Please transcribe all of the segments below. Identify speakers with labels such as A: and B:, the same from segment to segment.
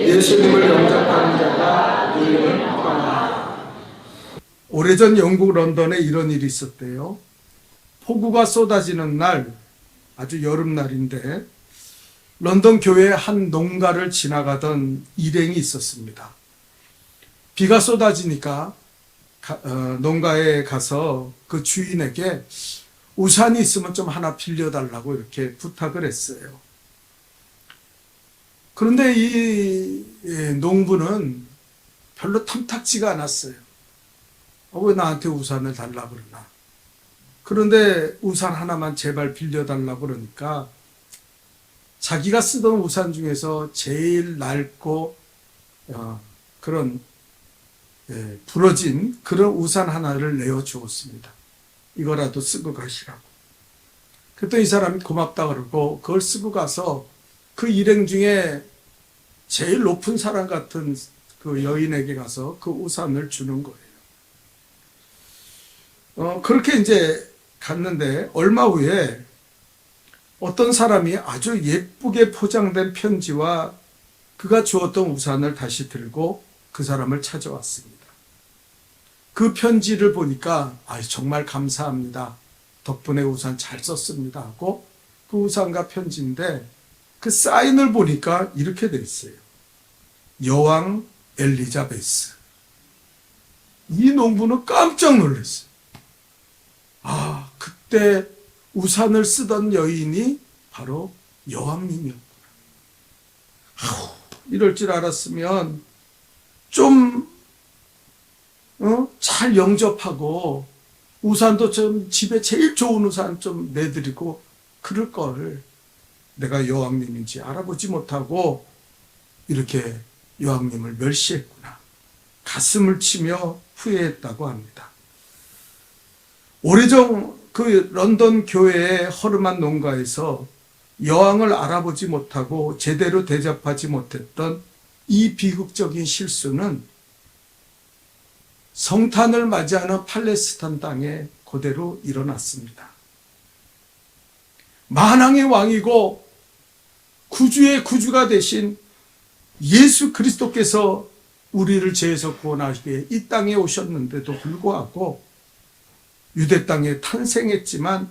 A: 예수님을 영접하는 자가 누리는 평화.
B: 오래전 영국 런던에 이런 일이 있었대요. 폭우가 쏟아지는 날, 아주 여름날인데, 런던 교회 한 농가를 지나가던 일행이 있었습니다. 비가 쏟아지니까 가- 어, 농가에 가서 그 주인에게 우산이 있으면 좀 하나 빌려달라고 이렇게 부탁을 했어요. 그런데 이 예, 농부는 별로 탐탁지가 않았어요. 어, 왜 나한테 우산을 달라 그러나? 그런데 우산 하나만 제발 빌려달라고 그러니까 자기가 쓰던 우산 중에서 제일 낡고 어, 그런 예, 부러진 그런 우산 하나를 내어 주었습니다. 이거라도 쓰고 가시라고. 그랬더니 이 사람이 고맙다 그러고 그걸 쓰고 가서 그 일행 중에 제일 높은 사람 같은 그 여인에게 가서 그 우산을 주는 거예요. 어, 그렇게 이제 갔는데 얼마 후에 어떤 사람이 아주 예쁘게 포장된 편지와 그가 주었던 우산을 다시 들고 그 사람을 찾아왔습니다. 그 편지를 보니까 아 정말 감사합니다. 덕분에 우산 잘 썼습니다 하고 그 우산과 편지인데 그 사인을 보니까 이렇게 돼 있어요. 여왕 엘리자베스. 이 농부는 깜짝 놀랐어요. 아, 그때 우산을 쓰던 여인이 바로 여왕님이었구나. 아우, 이럴 줄 알았으면 좀, 어? 잘 영접하고 우산도 좀 집에 제일 좋은 우산 좀 내드리고 그럴 걸 내가 여왕님인지 알아보지 못하고 이렇게 여왕님을 멸시했구나. 가슴을 치며 후회했다고 합니다. 오래전 그 런던 교회의 허름한 농가에서 여왕을 알아보지 못하고 제대로 대접하지 못했던 이 비극적인 실수는 성탄을 맞이하는 팔레스타인 땅에 그대로 일어났습니다. 만왕의 왕이고 구주의 구주가 되신 예수 그리스도께서 우리를 죄에서 구원하시기에 이 땅에 오셨는데도 불구하고 유대 땅에 탄생했지만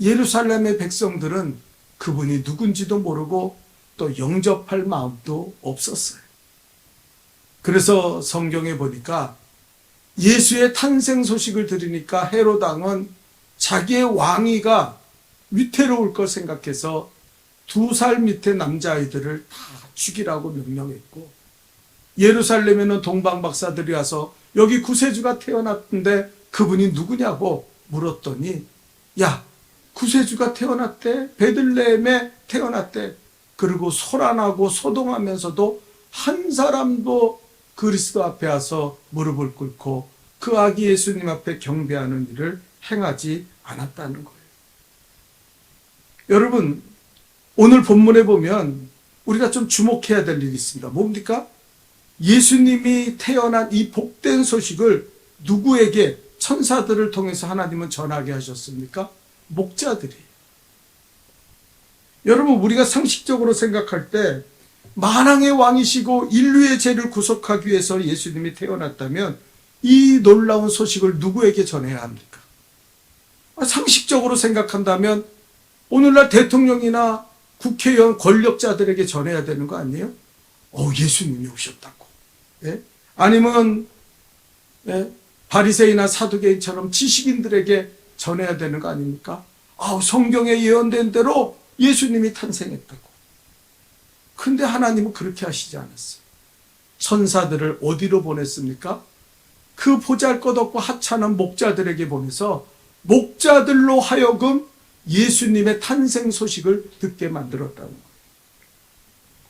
B: 예루살렘의 백성들은 그분이 누군지도 모르고 또 영접할 마음도 없었어요. 그래서 성경에 보니까 예수의 탄생 소식을 들으니까 헤롯 왕은 자기의 왕위가 위태로울 걸 생각해서 두 살 밑에 남자아이들을 다 죽이라고 명령했고 예루살렘에는 동방 박사들이 와서 여기 구세주가 태어났는데 그분이 누구냐고 물었더니 야 구세주가 태어났대 베들레헴에 태어났대 그리고 소란하고 소동하면서도 한 사람도 그리스도 앞에 와서 무릎을 꿇고 그 아기 예수님 앞에 경배하는 일을 행하지 않았다는 거예요. 여러분 오늘 본문에 보면 우리가 좀 주목해야 될 일이 있습니다. 뭡니까? 예수님이 태어난 이 복된 소식을 누구에게 천사들을 통해서 하나님은 전하게 하셨습니까? 목자들이. 여러분, 우리가 상식적으로 생각할 때 만왕의 왕이시고 인류의 죄를 구속하기 위해서 예수님이 태어났다면 이 놀라운 소식을 누구에게 전해야 합니까? 아, 상식적으로 생각한다면 오늘날 대통령이나 국회의원 권력자들에게 전해야 되는 거 아니에요? 어, 예수님이 오셨다고. 예? 아니면 예? 바리새이나 사두개인처럼 지식인들에게 전해야 되는 거 아닙니까? 아, 성경에 예언된 대로 예수님이 탄생했다고. 근데 하나님은 그렇게 하시지 않았어요. 천사들을 어디로 보냈습니까? 그 보잘것없고 하찮은 목자들에게 보내서 목자들로 하여금 예수님의 탄생 소식을 듣게 만들었다는 거예요.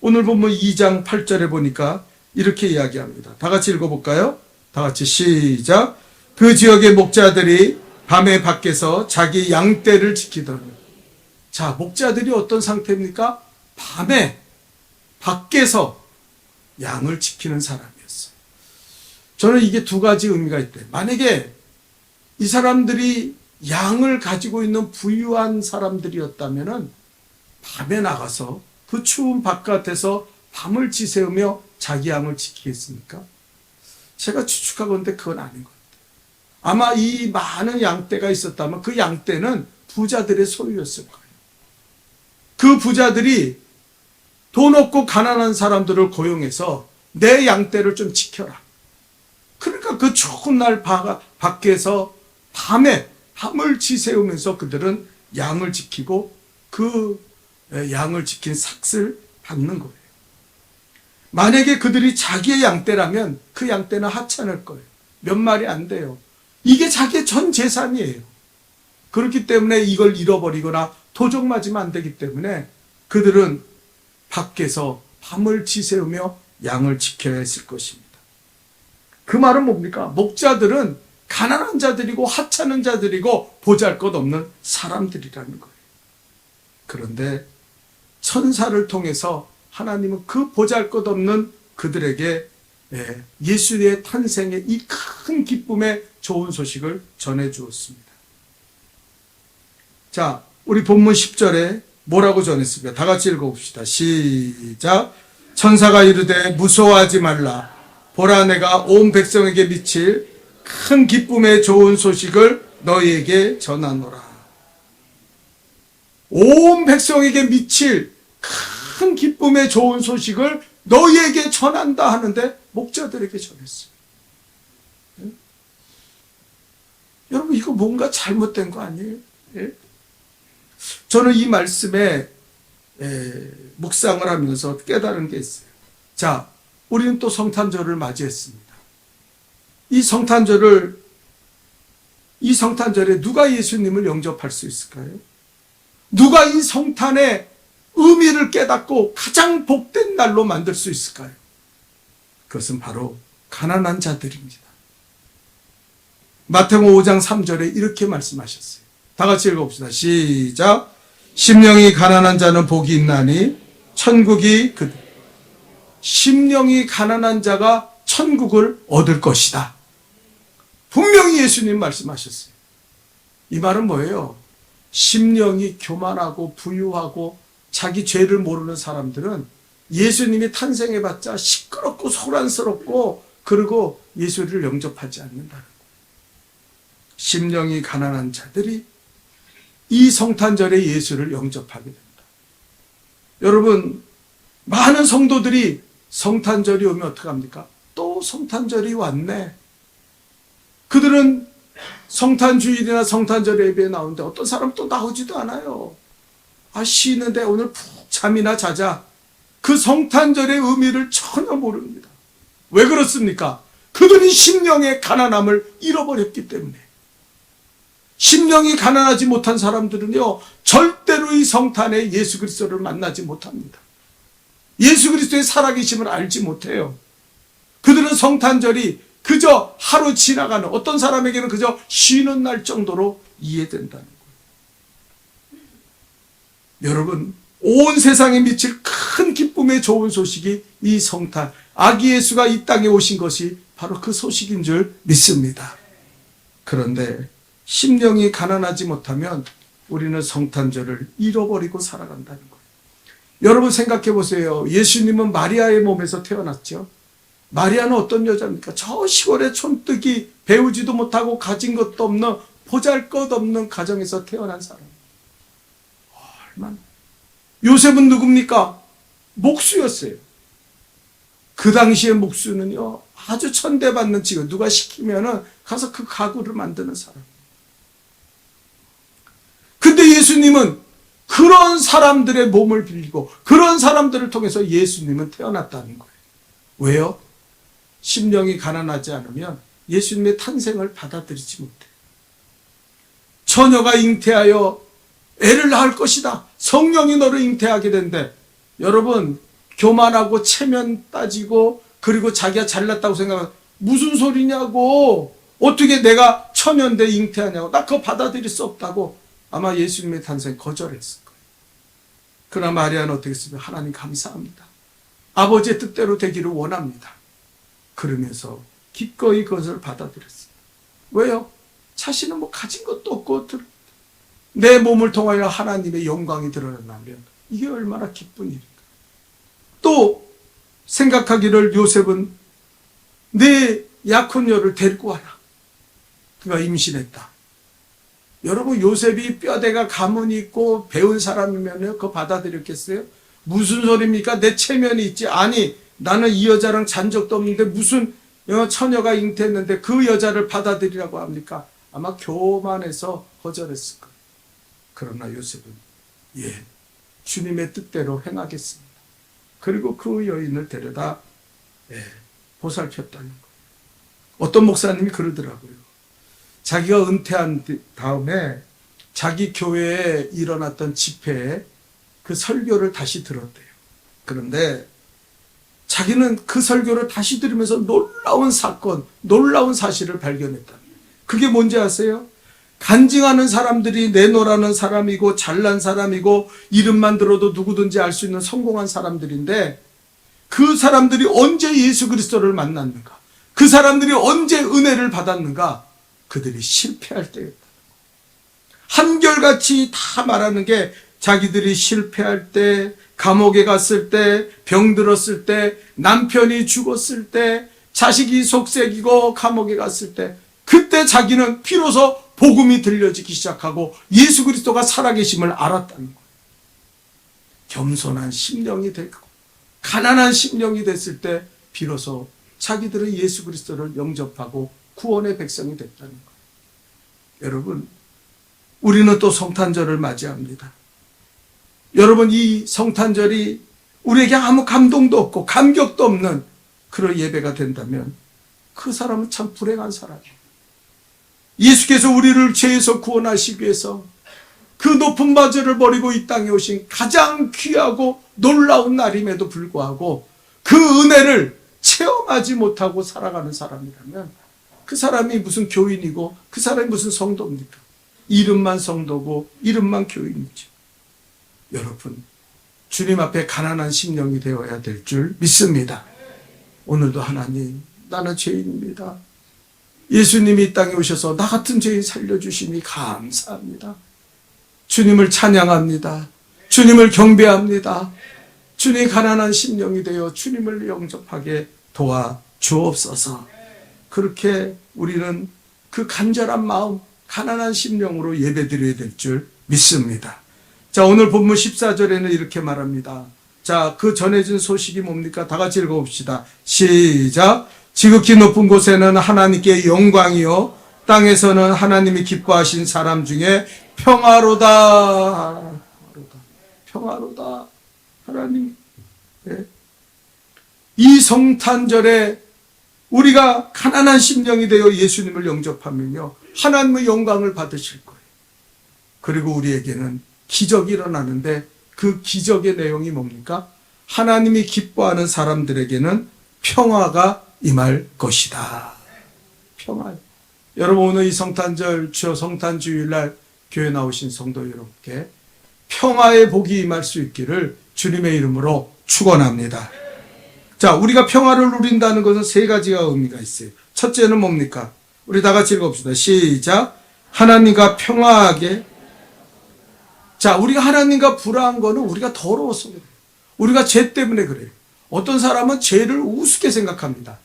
B: 오늘 본문 2장 8절에 보니까 이렇게 이야기합니다. 다 같이 읽어볼까요? 다 같이 시작. 그 지역의 목자들이 밤에 밖에서 자기 양떼를 지키더니. 자, 목자들이 어떤 상태입니까? 밤에 밖에서 양을 지키는 사람이었어요. 저는 이게 두 가지 의미가 있대. 만약에 이 사람들이 양을 가지고 있는 부유한 사람들이었다면은 밤에 나가서 그 추운 바깥에서 밤을 지새우며 자기 양을 지키겠습니까? 제가 추측하건데 그건 아닌 것 같아요. 아마 이 많은 양떼가 있었다면 그 양떼는 부자들의 소유였을 거예요. 그 부자들이 돈 없고 가난한 사람들을 고용해서 내 양떼를 좀 지켜라. 그러니까 그 추운 날 바- 밖에서 밤에 밤을 지새우면서 그들은 양을 지키고 그 양을 지킨 삭을 받는 거예요. 만약에 그들이 자기의 양떼라면 그 양떼는 하찮을 거예요. 몇 마리 안 돼요. 이게 자기의 전 재산이에요. 그렇기 때문에 이걸 잃어버리거나 도적 맞으면 안 되기 때문에 그들은 밖에서 밤을 지새우며 양을 지켜야 했을 것입니다. 그 말은 뭡니까? 목자들은 가난한 자들이고 하찮은 자들이고 보잘 것 없는 사람들이라는 거예요. 그런데 천사를 통해서 하나님은 그 보잘 것 없는 그들에게 예, 예수의 탄생의 이 큰 기쁨의 좋은 소식을 전해 주었습니다. 자, 우리 본문 10절에 뭐라고 전했습니까? 다 같이 읽어봅시다. 시작. 천사가 이르되 무서워하지 말라. 보라 내가 온 백성에게 미칠 큰 기쁨의 좋은 소식을 너희에게 전하노라. 온 백성에게 미칠 큰 기쁨의 좋은 소식을 너희에게 전한다 하는데 목자들에게 전했어요. 예? 여러분 이거 뭔가 잘못된 거 아니에요? 예? 저는 이 말씀에 에, 묵상을 하면서 깨달은 게 있어요. 자, 우리는 또 성탄절을 맞이했습니다. 이 성탄절을 이 성탄절에 누가 예수님을 영접할 수 있을까요? 누가 이 성탄의 의미를 깨닫고 가장 복된 날로 만들 수 있을까요? 그것은 바로 가난한 자들입니다. 마태복음 5장 3절에 이렇게 말씀하셨어요. 다 같이 읽어봅시다. 시작. 심령이 가난한 자는 복이 있나니 천국이 그 심령이 가난한 자가 천국을 얻을 것이다. 분명히 예수님 말씀하셨어요. 이 말은 뭐예요? 심령이 교만하고 부유하고 자기 죄를 모르는 사람들은 예수님이 탄생해봤자 시끄럽고 소란스럽고 그리고 예수를 영접하지 않는다는. 심령이 가난한 자들이 이 성탄절에 예수를 영접하게 된다. 여러분, 많은 성도들이 성탄절이 오면 어떡합니까? 또 성탄절이 왔네. 그들은 성탄 주일이나 성탄절 예배에 나오는데 어떤 사람 또 나오지도 않아요. 아, 쉬는데 오늘 푹 잠이나 자자. 그 성탄절의 의미를 전혀 모릅니다. 왜 그렇습니까? 그들이 심령의 가난함을 잃어버렸기 때문에. 심령이 가난하지 못한 사람들은요, 절대로 이 성탄에 예수 그리스도를 만나지 못합니다. 예수 그리스도의 살아계심을 알지 못해요. 그들은 성탄절이 그저 하루 지나가는 어떤 사람에게는 그저 쉬는 날 정도로 이해된다는 거예요. 여러분, 온 세상에 미칠 큰 기쁨의 좋은 소식이 이 성탄, 아기 예수가 이 땅에 오신 것이 바로 그 소식인 줄 믿습니다. 그런데 심령이 가난하지 못하면 우리는 성탄절을 잃어버리고 살아간다는 거예요. 여러분 생각해 보세요. 예수님은 마리아의 몸에서 태어났죠. 마리아는 어떤 여자입니까? 저 시골의 촌뜨기 배우지도 못하고 가진 것도 없는 보잘 것 없는 가정에서 태어난 사람. 얼마나. 요셉은 누굽니까? 목수였어요. 그 당시의 목수는요, 아주 천대받는 직업. 누가 시키면은 가서 그 가구를 만드는 사람. 근데 예수님은 그런 사람들의 몸을 빌리고 그런 사람들을 통해서 예수님은 태어났다는 거예요. 왜요? 심령이 가난하지 않으면 예수님의 탄생을 받아들이지 못해. 처녀가 잉태하여 애를 낳을 것이다. 성령이 너를 잉태하게 된대. 여러분, 교만하고 체면 따지고 그리고 자기가 잘났다고 생각하면 무슨 소리냐고. 어떻게 내가 처녀인데 잉태하냐고. 나 그거 받아들일 수 없다고. 아마 예수님의 탄생 거절했을 거예요. 그러나 마리아는 어떻게 했으면 하나님 감사합니다. 아버지의 뜻대로 되기를 원합니다. 그러면서 기꺼이 그것을 받아들였어요. 왜요? 자신은 뭐 가진 것도 없고 내 몸을 통하여 하나님의 영광이 드러난다면 이게 얼마나 기쁜 일일까. 또 생각하기를 요셉은 내 약혼녀를 데리고 와라. 그가 임신했다. 여러분 요셉이 뼈대가 가문이 있고 배운 사람이면 그거 받아들였겠어요? 무슨 소리입니까? 내 체면이 있지. 아니 나는 이 여자랑 잔 적도 없는데 무슨 어, 처녀가 잉태했는데 그 여자를 받아들이라고 합니까? 아마 교만해서 거절했을 거예요. 그러나 요셉은 예 주님의 뜻대로 행하겠습니다. 그리고 그 여인을 데려다 예, 보살폈다는 거예요. 어떤 목사님이 그러더라고요. 자기가 은퇴한 뒤- 다음에 자기 교회에 일어났던 집회에 그 설교를 다시 들었대요. 그런데 자기는 그 설교를 다시 들으면서 놀라운 사건, 놀라운 사실을 발견했다. 그게 뭔지 아세요? 간증하는 사람들이 내노라는 사람이고 잘난 사람이고 이름만 들어도 누구든지 알 수 있는 성공한 사람들인데 그 사람들이 언제 예수 그리스도를 만났는가? 그 사람들이 언제 은혜를 받았는가? 그들이 실패할 때였다. 한결같이 다 말하는 게 자기들이 실패할 때, 감옥에 갔을 때, 병들었을 때, 남편이 죽었을 때, 자식이 속색이고 감옥에 갔을 때, 그때 자기는 비로소 복음이 들려지기 시작하고 예수 그리스도가 살아계심을 알았다는 거예요. 겸손한 심령이 되고 가난한 심령이 됐을 때 비로소 자기들은 예수 그리스도를 영접하고 구원의 백성이 됐다는 거예요. 여러분, 우리는 또 성탄절을 맞이합니다. 여러분, 이 성탄절이 우리에게 아무 감동도 없고 감격도 없는 그런 예배가 된다면 그 사람은 참 불행한 사람이에요. 예수께서 우리를 죄에서 구원하시기 위해서 그 높은 바지를 버리고 이 땅에 오신 가장 귀하고 놀라운 날임에도 불구하고 그 은혜를 체험하지 못하고 살아가는 사람이라면 그 사람이 무슨 교인이고 그 사람이 무슨 성도입니까? 이름만 성도고 이름만 교인이죠. 여러분, 주님 앞에 가난한 심령이 되어야 될 줄 믿습니다. 오늘도 하나님, 나는 죄인입니다. 예수님이 이 땅에 오셔서 나 같은 죄인 살려주시니 감사합니다. 주님을 찬양합니다. 주님을 경배합니다. 주님 가난한 심령이 되어 주님을 영접하게 도와 주옵소서. 그렇게 우리는 그 간절한 마음, 가난한 심령으로 예배드려야 될 줄 믿습니다. 자, 오늘 본문 14절에는 이렇게 말합니다. 자, 그 전해진 소식이 뭡니까? 다 같이 읽어봅시다. 시작. 지극히 높은 곳에는 하나님께 영광이요. 땅에서는 하나님이 기뻐하신 사람 중에 평화로다. 평화로다. 평화로다. 하나님. 예. 이 성탄절에 우리가 가난한 심령이 되어 예수님을 영접하면요. 하나님의 영광을 받으실 거예요. 그리고 우리에게는 기적이 일어나는데 그 기적의 내용이 뭡니까? 하나님이 기뻐하는 사람들에게는 평화가 임할 것이다. 평화. 여러분 오늘 이 성탄절 저 성탄 주일날 교회 나오신 성도 여러분께 평화의 복이 임할 수 있기를 주님의 이름으로 축원합니다. 자, 우리가 평화를 누린다는 것은 세 가지가 의미가 있어요. 첫째는 뭡니까? 우리 다 같이 읽어봅시다. 시작. 하나님과 평화하게. 자, 우리가 하나님과 불화한 거는 우리가 더러워서 그래요. 우리가 죄 때문에 그래요. 어떤 사람은 죄를 우습게 생각합니다.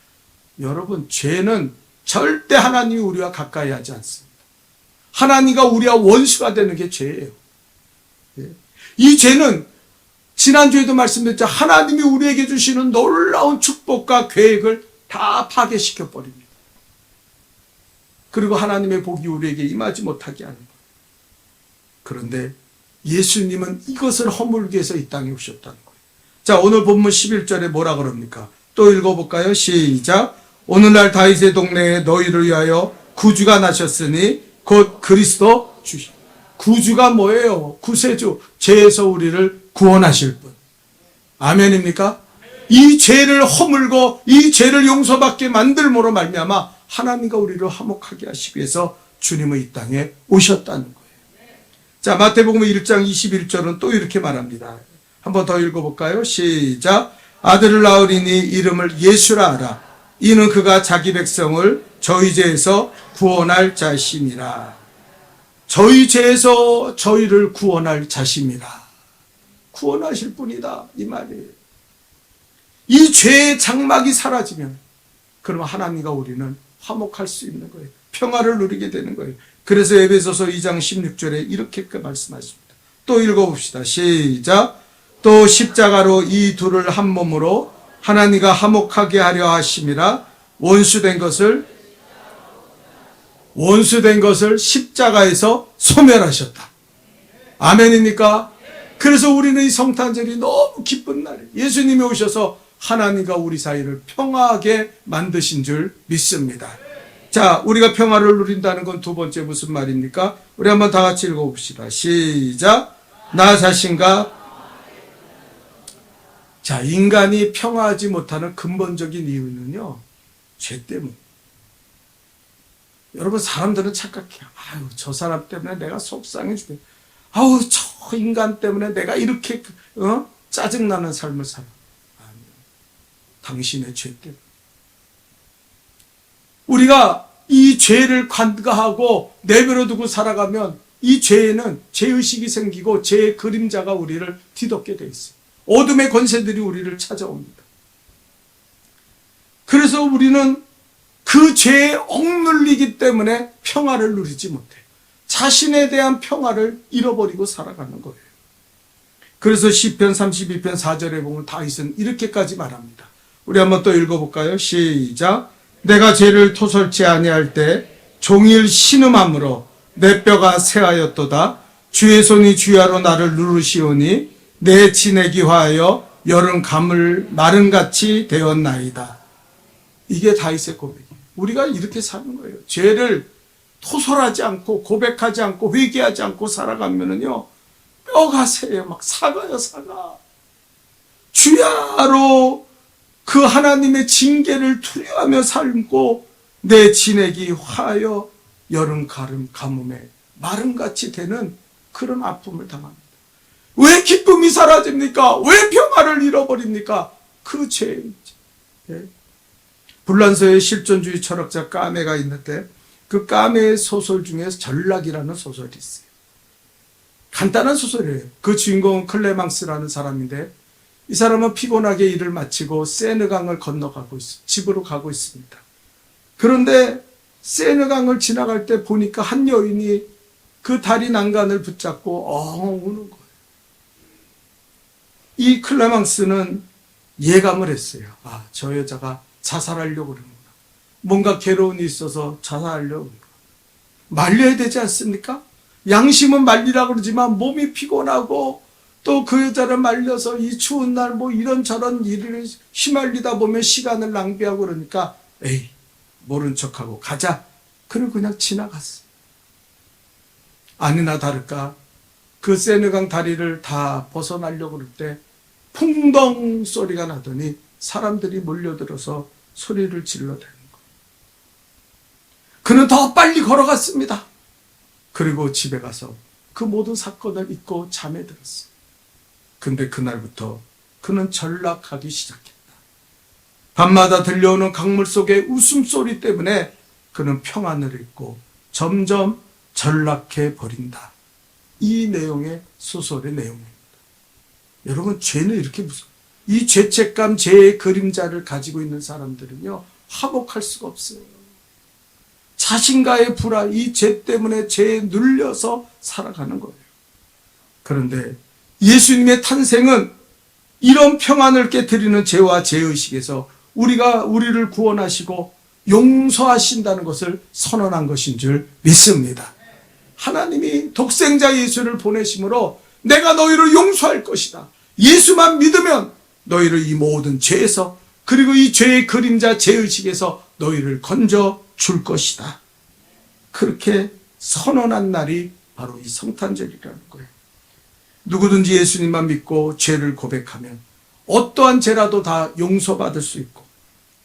B: 여러분, 죄는 절대 하나님이 우리와 가까이 하지 않습니다. 하나님과 우리와 원수가 되는 게 죄예요. 예. 이 죄는 지난주에도 말씀드렸죠. 하나님이 우리에게 주시는 놀라운 축복과 계획을 다 파괴시켜 버립니다. 그리고 하나님의 복이 우리에게 임하지 못하게 하는 거예요. 그런데 예수님은 이것을 허물기 위해서 이 땅에 오셨다는 거예요. 자, 오늘 본문 11절에 뭐라 그럽니까? 또 읽어볼까요? 시작. 오늘날 다윗의 동네에 너희를 위하여 구주가 나셨으니 곧 그리스도 주시. 구주가 뭐예요? 구세주. 죄에서 우리를 구원하실 분. 아멘입니까? 이 죄를 허물고 이 죄를 용서받게 만들므로 말미암아 하나님과 우리를 화목하게 하시기 위해서 주님의 이 땅에 오셨다는 거예요. 자, 마태복음 1장 21절은 또 이렇게 말합니다. 한번 더 읽어볼까요? 시작. 아들을 낳으리니 이름을 예수라 하라. 이는 그가 자기 백성을 저희 죄에서 구원할 자심이라. 저희 죄에서 저희를 구원할 자심이라. 구원하실 분이다. 이 말이에요. 이 죄의 장막이 사라지면 그러면 하나님과 우리는 화목할 수 있는 거예요. 평화를 누리게 되는 거예요. 그래서 에베소서 2장 16절에 이렇게 그 말씀하십니다. 또 읽어봅시다. 시작. 또 십자가로 이 둘을 한 몸으로 하나님과 화목하게 하려 하심이라 원수된 것을 원수된 것을 십자가에서 소멸하셨다. 아멘입니까? 그래서 우리는 이 성탄절이 너무 기쁜 날이에요. 예수님이 오셔서 하나님과 우리 사이를 평화하게 만드신 줄 믿습니다. 자, 우리가 평화를 누린다는 건 두 번째 무슨 말입니까? 우리 한번 다 같이 읽어봅시다. 시작. 나 자신과 자, 인간이 평화하지 못하는 근본적인 이유는요, 죄 때문. 여러분, 사람들은 착각해요. 아유, 저 사람 때문에 내가 속상해 죽겠 아우, 저 인간 때문에 내가 이렇게, 어? 짜증나는 삶을 살아. 아니요. 당신의 죄 때문에. 우리가 이 죄를 관가하고 내버려 두고 살아가면 이 죄에는 죄의식이 생기고 죄의 그림자가 우리를 뒤덮게 돼 있어요. 어둠의 권세들이 우리를 찾아옵니다. 그래서 우리는 그 죄에 억눌리기 때문에 평화를 누리지 못해. 자신에 대한 평화를 잃어버리고 살아가는 거예요. 그래서 시편 32편 4절에 보면 다윗은 이렇게까지 말합니다. 우리 한번 또 읽어볼까요? 시작. 내가 죄를 토설치 아니할 때 종일 신음함으로 내 뼈가 새하였도다. 주의 손이 주야로 나를 누르시오니 내 지내기 화하여 여름 가물 마른같이 되었나이다. 이게 다윗의 고백이에요. 우리가 이렇게 사는 거예요. 죄를 토설하지 않고 고백하지 않고 회개하지 않고 살아가면은요 뼈가 새요 막 사가요 사가 주야로 그 하나님의 징계를 두려워하며 살고 내 지내기 화하여 여름 가름 가뭄에 마름같이 되는 그런 아픔을 당합니다. 왜 기쁨이 사라집니까? 왜 평화를 잃어버립니까? 그 죄이지. 예? 불란서의 실존주의 철학자 까메가 있는데 그 까메의 소설 중에 전락이라는 소설이 있어요. 간단한 소설이에요. 그 주인공은 클레망스라는 사람인데 이 사람은 피곤하게 일을 마치고 세느강을 건너가고 있어 집으로 가고 있습니다. 그런데 세느강을 지나갈 때 보니까 한 여인이 그 다리 난간을 붙잡고 엉 우는 거예요. 이 클레망스는 예감을 했어요. 아, 저 여자가 자살하려고 그러는구나. 뭔가 괴로움이 있어서 자살하려고 그러는구나. 말려야 되지 않습니까? 양심은 말리라고 그러지만 몸이 피곤하고 또 그 여자를 말려서 이 추운 날 뭐 이런저런 일을 휘말리다 보면 시간을 낭비하고 그러니까 에이 모른 척하고 가자. 그리고 그냥 지나갔어. 아니나 다를까 그 세느강 다리를 다 벗어나려고 그럴 때 풍덩 소리가 나더니 사람들이 몰려들어서 소리를 질러대는 거. 그는 더 빨리 걸어갔습니다. 그리고 집에 가서 그 모든 사건을 잊고 잠에 들었어요. 근데 그날부터 그는 전락하기 시작했다. 밤마다 들려오는 강물 속의 웃음소리 때문에 그는 평안을 잃고 점점 전락해 버린다. 이 내용의 소설의 내용입니다. 여러분, 죄는 이렇게 무서워. 이 죄책감, 죄의 그림자를 가지고 있는 사람들은요, 화목할 수가 없어요. 자신과의 불화, 이죄 때문에 죄에 눌려서 살아가는 거예요. 그런데 예수님의 탄생은 이런 평안을 깨뜨리는 죄와 죄의식에서 우리가 우리를 구원하시고 용서하신다는 것을 선언한 것인 줄 믿습니다. 하나님이 독생자 예수를 보내심으로 내가 너희를 용서할 것이다. 예수만 믿으면 너희를 이 모든 죄에서 그리고 이 죄의 그림자 죄의식에서 너희를 건져 줄 것이다. 그렇게 선언한 날이 바로 이 성탄절이라는 거예요. 누구든지 예수님만 믿고 죄를 고백하면 어떠한 죄라도 다 용서받을 수 있고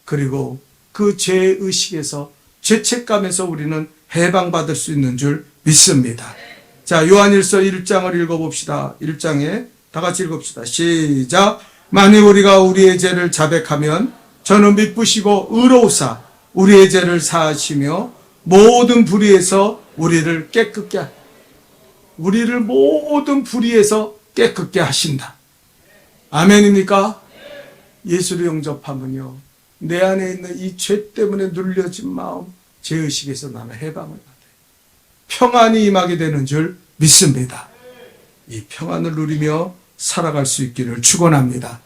B: 그리고 그 죄의식에서 죄책감에서 우리는 해방받을 수 있는 줄 믿습니다. 자, 요한일서 1장을 읽어봅시다. 1장에 다 같이 읽읍시다. 시작. 만일 우리가 우리의 죄를 자백하면 저는 미쁘시고 의로우사 우리의 죄를 사하시며 모든 불의에서 우리를 깨끗게 하- 우리를 모든 불의에서 깨끗게 하신다. 아멘입니까? 예수를 영접하면요. 내 안에 있는 이 죄 때문에 눌려진 마음, 죄의식에서 나는 해방을 받아요. 평안이 임하게 되는 줄 믿습니다. 이 평안을 누리며 살아갈 수 있기를 축원합니다.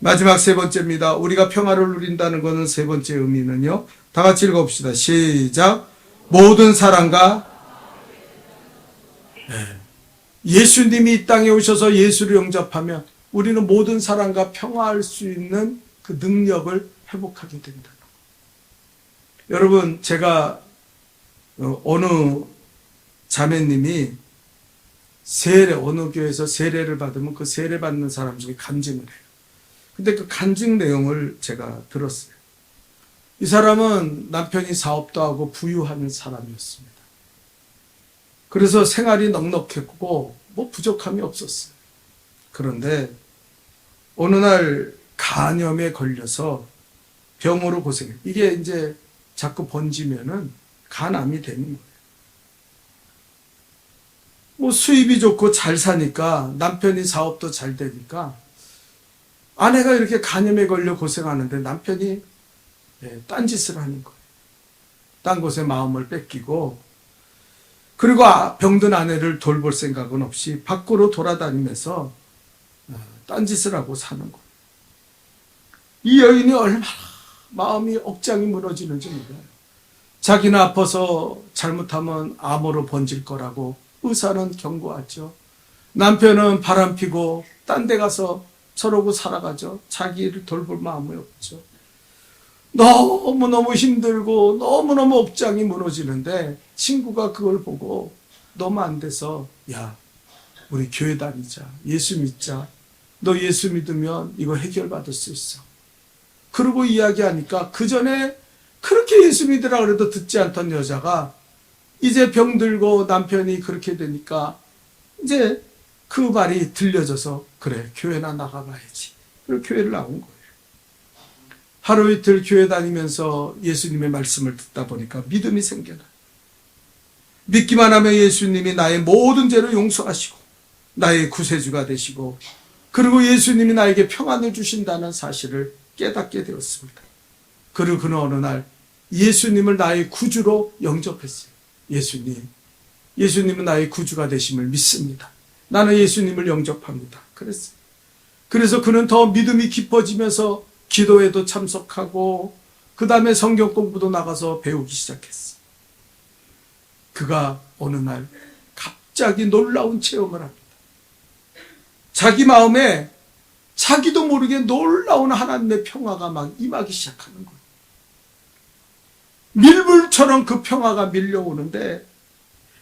B: 마지막 세 번째입니다. 우리가 평화를 누린다는 것은 세 번째 의미는요. 다 같이 읽어봅시다. 시작. 모든 사람과 네. 예수님이 이 땅에 오셔서 예수를 영접하면 우리는 모든 사람과 평화할 수 있는 그 능력을 회복하게 된다. 여러분, 제가 어, 어느 자매님이 세례, 어느 교회에서 세례를 받으면 그 세례 받는 사람 중에 간증을 해요. 근데 그 간증 내용을 제가 들었어요. 이 사람은 남편이 사업도 하고 부유한 사람이었습니다. 그래서 생활이 넉넉했고 뭐 부족함이 없었어요. 그런데 어느 날 간염에 걸려서 병으로 고생해요. 이게 이제 자꾸 번지면은 간암이 되는 거예요. 뭐 수입이 좋고 잘 사니까 남편이 사업도 잘 되니까 아내가 이렇게 간염에 걸려 고생하는데 남편이 예, 딴짓을 하는 거예요. 딴 곳에 마음을 뺏기고 그리고 아- 병든 아내를 돌볼 생각은 없이 밖으로 돌아다니면서 어, 딴짓을 하고 사는 거예요. 이 여인이 얼마나 마음이 억장이 무너지는지 몰라요. 자기는 아파서 잘못하면 암으로 번질 거라고 의사는 경고하죠. 남편은 바람 피고 딴 데 가서 저러고 살아가죠. 자기를 돌볼 마음이 없죠. 너무너무 힘들고 너무너무 업장이 무너지는데 친구가 그걸 보고 너무 안 돼서 야 우리 교회 다니자 예수 믿자 너 예수 믿으면 이거 해결받을 수 있어 그러고 이야기하니까 그 전에 그렇게 예수 믿으라 그래도 듣지 않던 여자가 이제 병들고 남편이 그렇게 되니까 이제 그 말이 들려져서 그래 교회나 나가봐야지 그리고 교회를 나온 거예요. 하루 이틀 교회 다니면서 예수님의 말씀을 듣다 보니까 믿음이 생겨나. 믿기만 하면 예수님이 나의 모든 죄를 용서하시고 나의 구세주가 되시고 그리고 예수님이 나에게 평안을 주신다는 사실을 깨닫게 되었습니다. 그리고 그는 어느 날 예수님을 나의 구주로 영접했어요. 예수님, 예수님은 나의 구주가 되심을 믿습니다. 나는 예수님을 영접합니다. 그랬어요. 그래서 그는 더 믿음이 깊어지면서 기도에도 참석하고 그 다음에 성경 공부도 나가서 배우기 시작했어. 그가 어느 날 갑자기 놀라운 체험을 합니다. 자기 마음에 자기도 모르게 놀라운 하나님의 평화가 막 임하기 시작하는 거예요. 밀불처럼 그 평화가 밀려오는데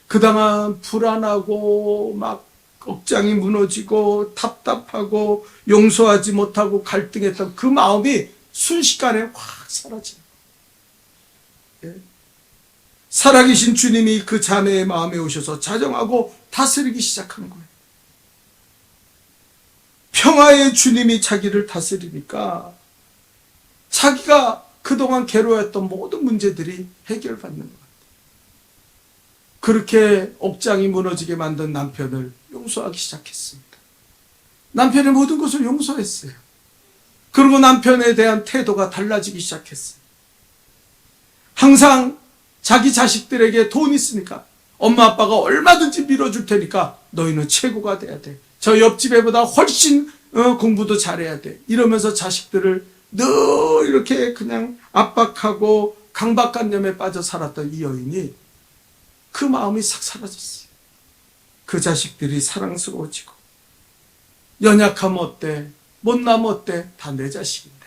B: 그동안 불안하고 막 억장이 무너지고 답답하고 용서하지 못하고 갈등했던 그 마음이 순식간에 확 거예요. 예. 살아계신 주님이 그 자매의 마음에 오셔서 자정하고 다스리기 시작한 거예요. 평화의 주님이 자기를 다스리니까 자기가 그동안 괴로웠던 모든 문제들이 해결받는 것 같아요. 그렇게 억장이 무너지게 만든 남편을 용서하기 시작했습니다. 남편의 모든 것을 용서했어요. 그리고 남편에 대한 태도가 달라지기 시작했어요. 항상 자기 자식들에게 돈 있으니까 엄마 아빠가 얼마든지 밀어줄 테니까 너희는 최고가 돼야 돼. 저 옆집 애보다 훨씬 어, 공부도 잘해야 돼. 이러면서 자식들을 늘 이렇게 그냥 압박하고 강박관념에 빠져 살았던 이 여인이 그 마음이 싹 사라졌어요. 그 자식들이 사랑스러워지고 연약하면 어때? 못나면 어때? 다 내 자식인데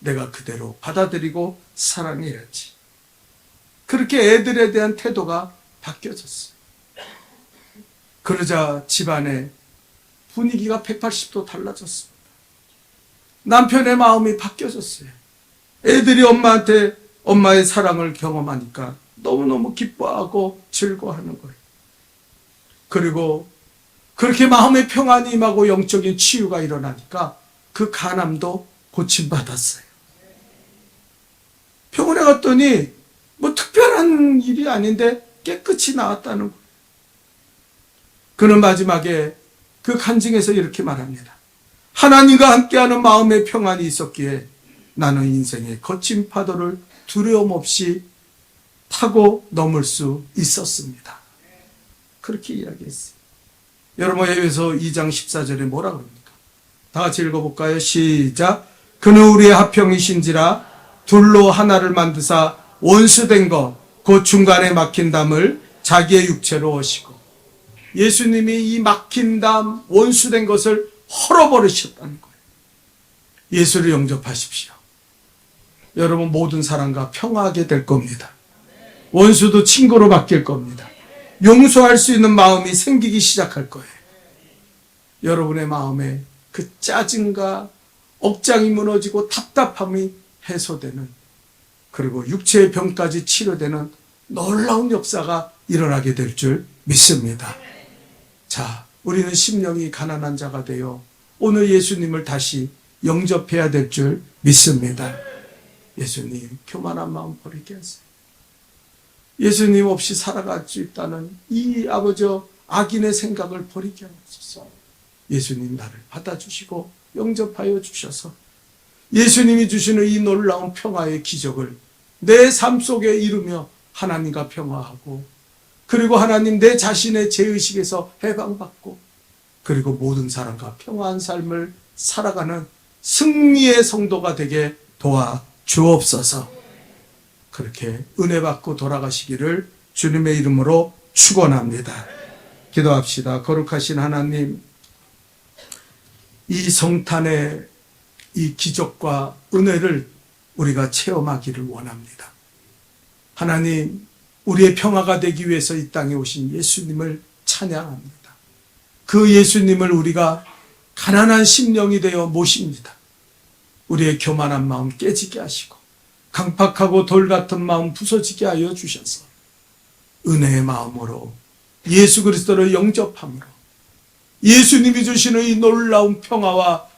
B: 내가 그대로 받아들이고 사랑해야지. 그렇게 애들에 대한 태도가 바뀌어졌어요. 그러자 집안에 분위기가 180도 달라졌습니다. 남편의 마음이 바뀌어졌어요. 애들이 엄마한테 엄마의 사랑을 경험하니까 너무너무 기뻐하고 즐거워하는 거예요. 그리고 그렇게 마음의 평안이 임하고 영적인 치유가 일어나니까 그 간암도 고침받았어요. 병원에 갔더니 뭐 특별한 일이 아닌데 깨끗이 나왔다는 거예요. 그는 마지막에 그 간증에서 이렇게 말합니다. 하나님과 함께하는 마음의 평안이 있었기에 나는 인생의 거친 파도를 두려움 없이 타고 넘을 수 있었습니다. 그렇게 이야기했어요. 여러분 에베소 2장 14절에 뭐라 그럽니까? 다 같이 읽어볼까요? 시작. 그는 우리의 합평이신지라 둘로 하나를 만드사 원수된 것, 그 중간에 막힌 담을 자기의 육체로 오시고 예수님이 이 막힌 담, 원수된 것을 헐어버리셨다는 거예요. 예수를 영접하십시오. 여러분 모든 사람과 평화하게 될 겁니다. 원수도 친구로 바뀔 겁니다. 용서할 수 있는 마음이 생기기 시작할 거예요. 여러분의 마음에 그 짜증과 억장이 무너지고 답답함이 해소되는 그리고 육체의 병까지 치료되는 놀라운 역사가 일어나게 될 줄 믿습니다. 자, 우리는 심령이 가난한 자가 되어 오늘 예수님을 다시 영접해야 될 줄 믿습니다. 예수님, 교만한 마음 버리게 하세요. 예수님 없이 살아갈 수 있다는 이 아버지 악인의 생각을 버리게 하옵소서. 예수님 나를 받아주시고 영접하여 주셔서 예수님이 주시는 이 놀라운 평화의 기적을 내 삶 속에 이루며 하나님과 평화하고 그리고 하나님 내 자신의 죄의식에서 해방받고 그리고 모든 사람과 평화한 삶을 살아가는 승리의 성도가 되게 도와 주옵소서. 그렇게 은혜 받고 돌아가시기를 주님의 이름으로 축원합니다. 기도합시다. 거룩하신 하나님, 이 성탄의 이 기적과 은혜를 우리가 체험하기를 원합니다. 하나님, 우리의 평화가 되기 위해서 이 땅에 오신 예수님을 찬양합니다. 그 예수님을 우리가 가난한 심령이 되어 모십니다. 우리의 교만한 마음 깨지게 하시고 강팍하고 돌 같은 마음 부서지게 하여 주셔서 은혜의 마음으로 예수 그리스도를 영접함으로 예수님이 주시는 이 놀라운 평화와